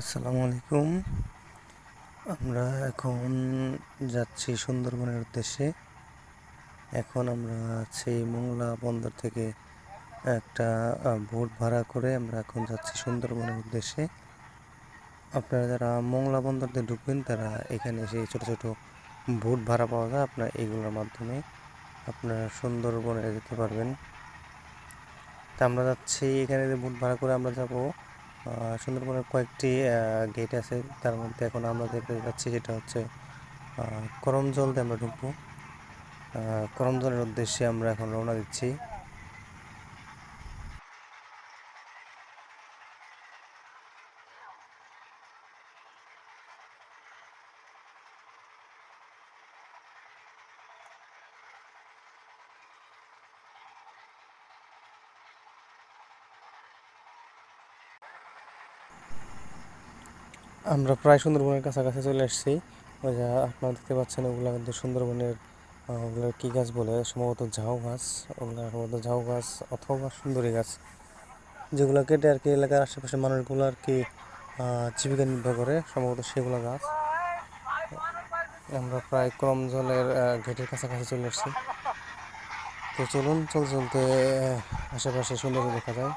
আসসালামু আলাইকুম। আমরা এখন যাচ্ছি সুন্দরবনের উদ্দেশ্যে। এখন আমরা সেই মোংলা বন্দর থেকে একটা বোট ভাড়া করে আমরা এখন যাচ্ছি সুন্দরবনের উদ্দেশ্যে। আপনারা যারা মোংলা বন্দর দিয়ে ঢুকবেন, তারা এখানে সেই ছোট ছোট বোট ভাড়া পাওয়া যায় আপনার এইগুলোর মাধ্যমে। আপনারা সুন্দরবনে যেতে পারবেন। তা আমরা যাচ্ছি, এখানে যে বোট ভাড়া করে আমরা যাব সুন্দরবনের কয়েকটি গেট আছে। তার মধ্যে এখন আমরা দেখতে যাচ্ছি যেটা হচ্ছে করমজল দিয়ে আমরা ঢুকবো। করম করমজলের উদ্দেশ্যে আমরা এখন রওনা দিচ্ছি। আমরা প্রায় সুন্দরবনের কাছাকাছি চলে আসছি। ওই যে আপনারা দেখতে পাচ্ছেন, ওগুলা কিন্তু সুন্দরবনের ওগুলো কি গাছ বলে? সম্ভবত ঝাউ গাছ। ওগুলা সম্ভবত ঝাউ গাছ অথবা সুন্দরী গাছ। যেগুলো কেটে আর কি এলাকার আশেপাশে মানুষগুলো আর কি জীবিকা নির্ভর করে, সম্ভবত সেগুলো গাছ। আমরা প্রায় কম জলের গেটের কাছাকাছি চলে আসছি। তো চলুন, চলতে চলতে আশেপাশে সৌন্দর্য দেখা যায়।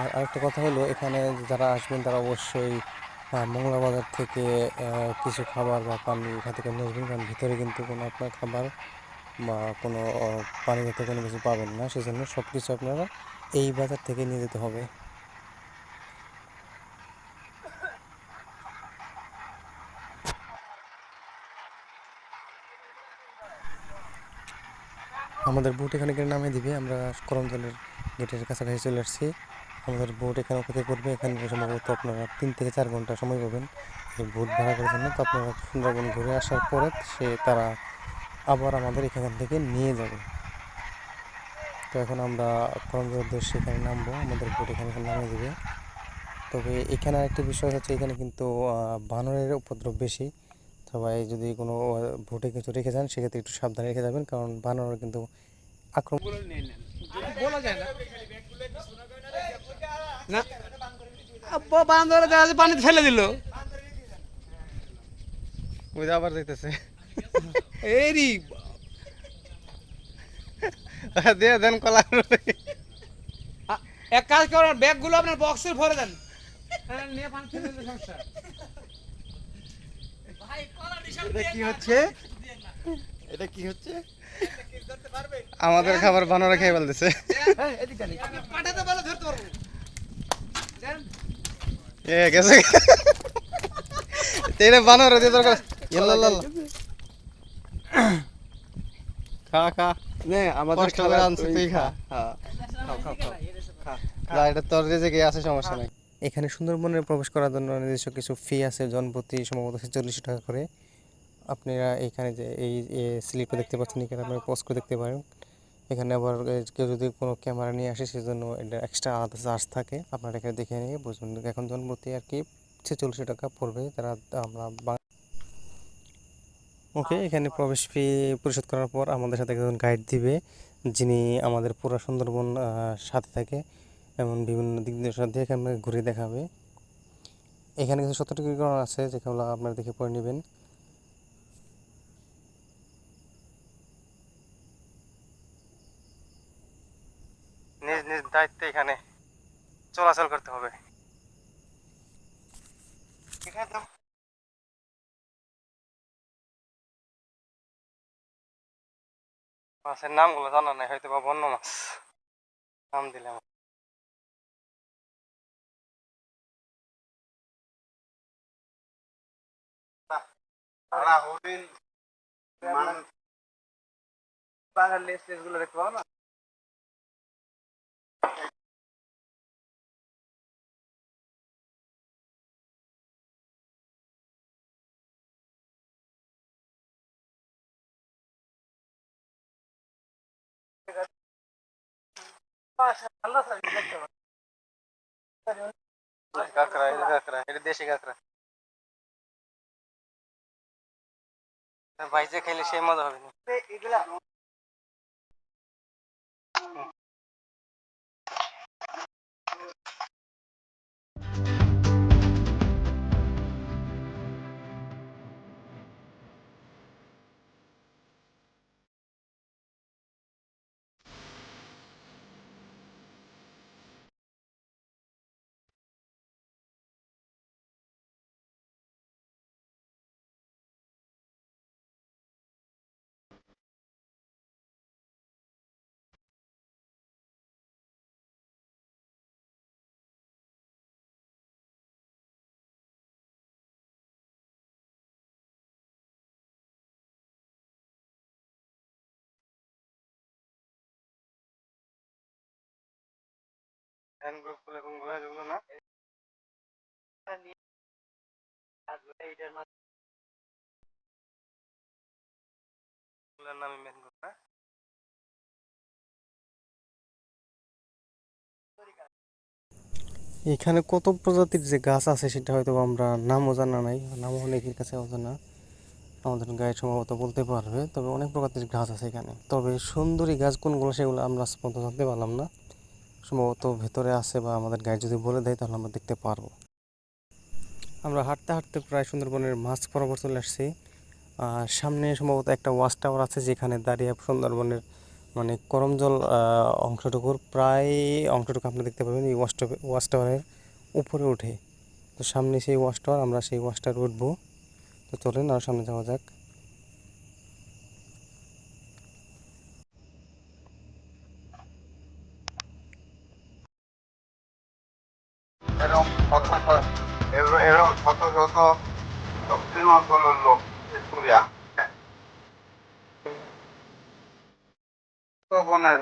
আর আরেকটা কথা হলো এখানে যারা আসবেন তারা অবশ্যই আহ, মংলা বাজার থেকে কিছু খাবার বা পানি এখান থেকে নিয়ে আসবেন। কারণ ভিতরে কিন্তু কোনো আপনার খাবার বা কোনো পানি জাতীয় কোনো কিছু পাবেন না। সেজন্য সব কিছু আপনারা এই বাজার থেকে নিয়ে যেতে হবে। আমাদের বুট এখানে নামিয়ে দিবে। আমরা করমজলের গেটের কাছাকাছি চলে আসছি। আমাদের বোট এখানে অপেক্ষা করবে। এখানে সম্ভবত আপনারা তিন থেকে চার ঘণ্টা সময় পাবেন বোট ভাড়া করার জন্য। তো আপনারা সুন্দরবন ঘুরে আসার পরে সে তারা আবার আমাদের এখান থেকে নিয়ে যাবে। তো এখন আমরা করমজল উদ্দেশ্যে এখানে নামবো। আমাদের বোট এখানে নামিয়ে দেবে। তবে এখানে আরেকটি বিষয় হচ্ছে, এখানে কিন্তু বানরের উপদ্রব বেশি। সবাই যদি কোনো ভোটে কিছু রেখে যান, সেক্ষেত্রে একটু সাবধানে রেখে যাবেন। কারণ বানর কিন্তু আক্রমণ বলা যায় না না। আব্বা বান্দরে দেখা যাচ্ছে পানিতে ফেলে দিল। ওই আবার যাইতেছে। এরি দিয়ে দেন কলা। এক কাজ করেন ব্যাগগুলো আপনার বক্সে ভরে দেন। হ্যাঁ, এটা কি হচ্ছে? এটা কি হচ্ছে? আমাদের খাবার বানরা খেয়ে ফেলতেছে। হ্যাঁ পাঠাতে পারলে ধরতে পারব। এ গেছে। তেরে বানর দিয়ে দরকার ইয়াল্লা লাল্লা খা খা। নে আমাদের কষ্ট করে আনছি, তুই খা। হ্যাঁ। খাও খাও খাও। খা। যা এটা তোর রেজেকে আছে সমস্যা নাই। এখানে সুন্দরবনে প্রবেশ করার জন্য নির্দিষ্ট কিছু ফি আছে জনপ্রতি সম্ভবত চল্লিশ টাকা করে। আপনারা এখানে যে এই স্লিপে দেখতে পাচ্ছেন এখানে আপনারা পোস্ট করে দেখতে পারেন। এখানে আবার কেউ যদি কোনো ক্যামেরা নিয়ে আসে, সেজন্য এটা এক্সট্রা আলাদা চার্জ থাকে। আপনারা এখানে দেখে নিয়ে বুঝবেন এখন জনপ্রতি আর কি ছেচল্লিশ টাকা পড়বে। তারা, আমরা ওকে এখানে প্রবেশ ফি পরিশোধ করার পর আমাদের সাথে একজন গাইড দিবে, যিনি আমাদের পুরো সুন্দরবন সাথে থাকে এমন বিভিন্ন দিক সাথে এখানে ঘুরে দেখাবে। এখানে কিছু সতর্কীকরণ আছে, যেগুলো আপনারা দেখে পড়ে নেবেন। চলাচল করতে হবে। মাছের নামগুলো জানা নাই? হয়তো বা বন্য মাছ। নাম দিলাম পাহাড় লেস টেসগুলো দেখতে পাবো না? কাঁকড়া এটা কাঁকড়া এটা দেশি কাঁকড়া। ভাইজে খেলে সেই মজা হবে না। এবং যেগুলো না? এগুলোর নামই ম্যানগ্রোভ না এখানে কত প্রজাতির যে গাছ আছে সেটা হয়তো আমরা নামও জানা নাই নামও অনেকের কাছে অজানা। আমাদের গায়ে সম্ভবত বলতে পারবে তবে অনেক প্রজাতির গাছ আছে এখানে। তবে সুন্দরী গাছ কোনগুলো সেগুলো আমরা পর্যন্ত জানতে পারলাম না। সম্ভবত ভেতরে আছে বা আমাদের গায়ে যদি বলে দেয় তাহলে আমরা দেখতে পারব। আমরা হাঁটতে হাঁটতে প্রায় সুন্দরবনের মাঝ বরাবর চলে আসছি। আর সামনে সম্ভবত একটা ওয়াচ টাওয়ার আছে যেখানে দাঁড়িয়ে সুন্দরবনের মানে করমজল অংশটুকুর প্রায় অংশটুকু আপনি দেখতে পাবেন এই ওয়াচ ওয়াচ টাওয়ারের উপরে উঠে। তো সামনে সেই ওয়াচ টাওয়ার, আমরা সেই ওয়াচ টাওয়ার উঠবো। তো চলেন আর সামনে যাওয়া যাক। শত এর- শত শত দক্ষিণ অঞ্চলের লোক সুরিয়া উত্তরবনের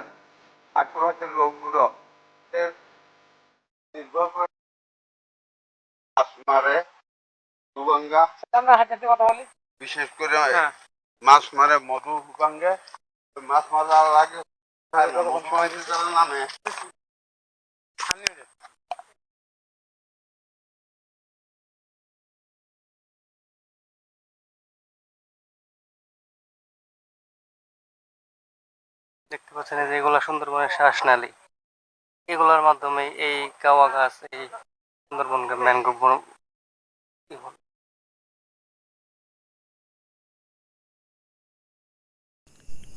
আশেপাশের লোকগুলো মারে বিশেষ করে হ্যাঁ। মাছ মারে মধু হুবাঙ্গে ওই মাছ মারার লাগে নামে। দেখতে পাচ্ছেন যে এগুলা সুন্দরবনের শ্বাসনালী। এগুলোর মাধ্যমে এই কাওয়া গাছ, এই সুন্দরবন ম্যানগ্রোভ বন?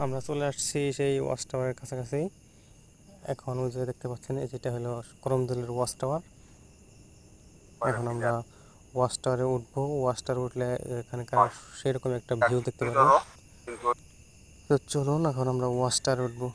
আমরা চলে আসছি সেই ওয়াচ টাওয়ারের কাছাকাছি। এখন ওই যে দেখতে পাচ্ছেন যেটা হলো করমদলের ওয়াচ টাওয়ার। এখন আমরা ওয়াচ টাওয়ারে উঠবো। ওয়াচ টাওয়ারে উঠলে এখানকার সেরকম একটা ভিউ দেখতে পাবো তো চলুন এখন আমরা ওয়াচ টাওয়ারে উঠবো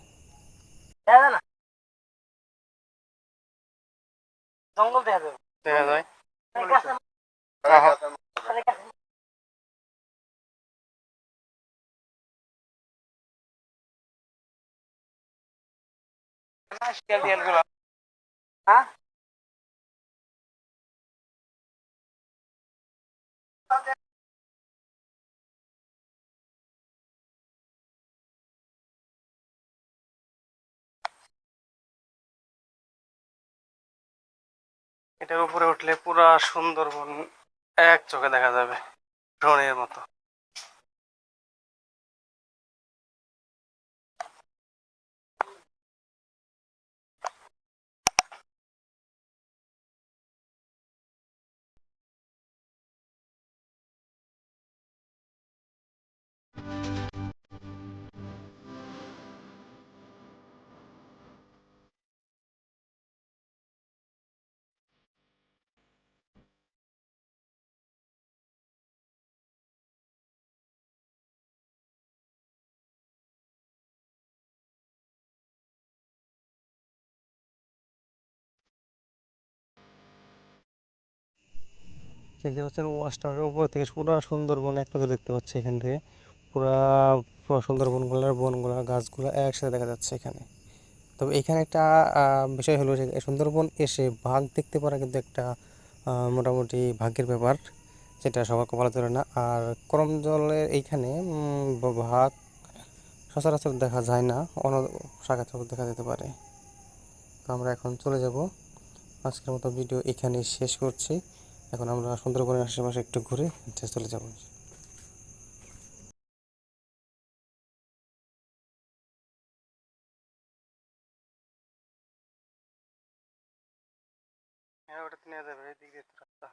হ্যাঁ এটার উপরে উঠলে পুরা সুন্দরবন এক চোখে দেখা যাবে ড্রোনের মতো। দেখতে পাচ্ছেন ওয়াচ টাওয়ারের উপর থেকে পুরা সুন্দরবন এক নজর দেখতে পাচ্ছি এখান থেকে। পুরা সুন্দরবনগুলোর বনগুলা, গাছগুলো একসাথে দেখা যাচ্ছে এখানে। তবে এখানে একটা বিষয় হলো সুন্দরবন এসে বাঘ দেখতে পারা কিন্তু একটা মোটামুটি ভাগ্যের ব্যাপার, যেটা সবার কপালে ধরে না। আর করম জলের এইখানে ভাগ সচরাচর দেখা যায় না, অন্য শাখা দেখা যেতে পারে। আমরা এখন চলে যাব। আজকের মতো ভিডিও এখানেই শেষ করছি। এখন আমরা সুন্দরবনের আশেপাশে একটু ঘুরে চলে যাব হ্যাঁ নেওয়া যাবে দিক দিয়ে রাস্তা।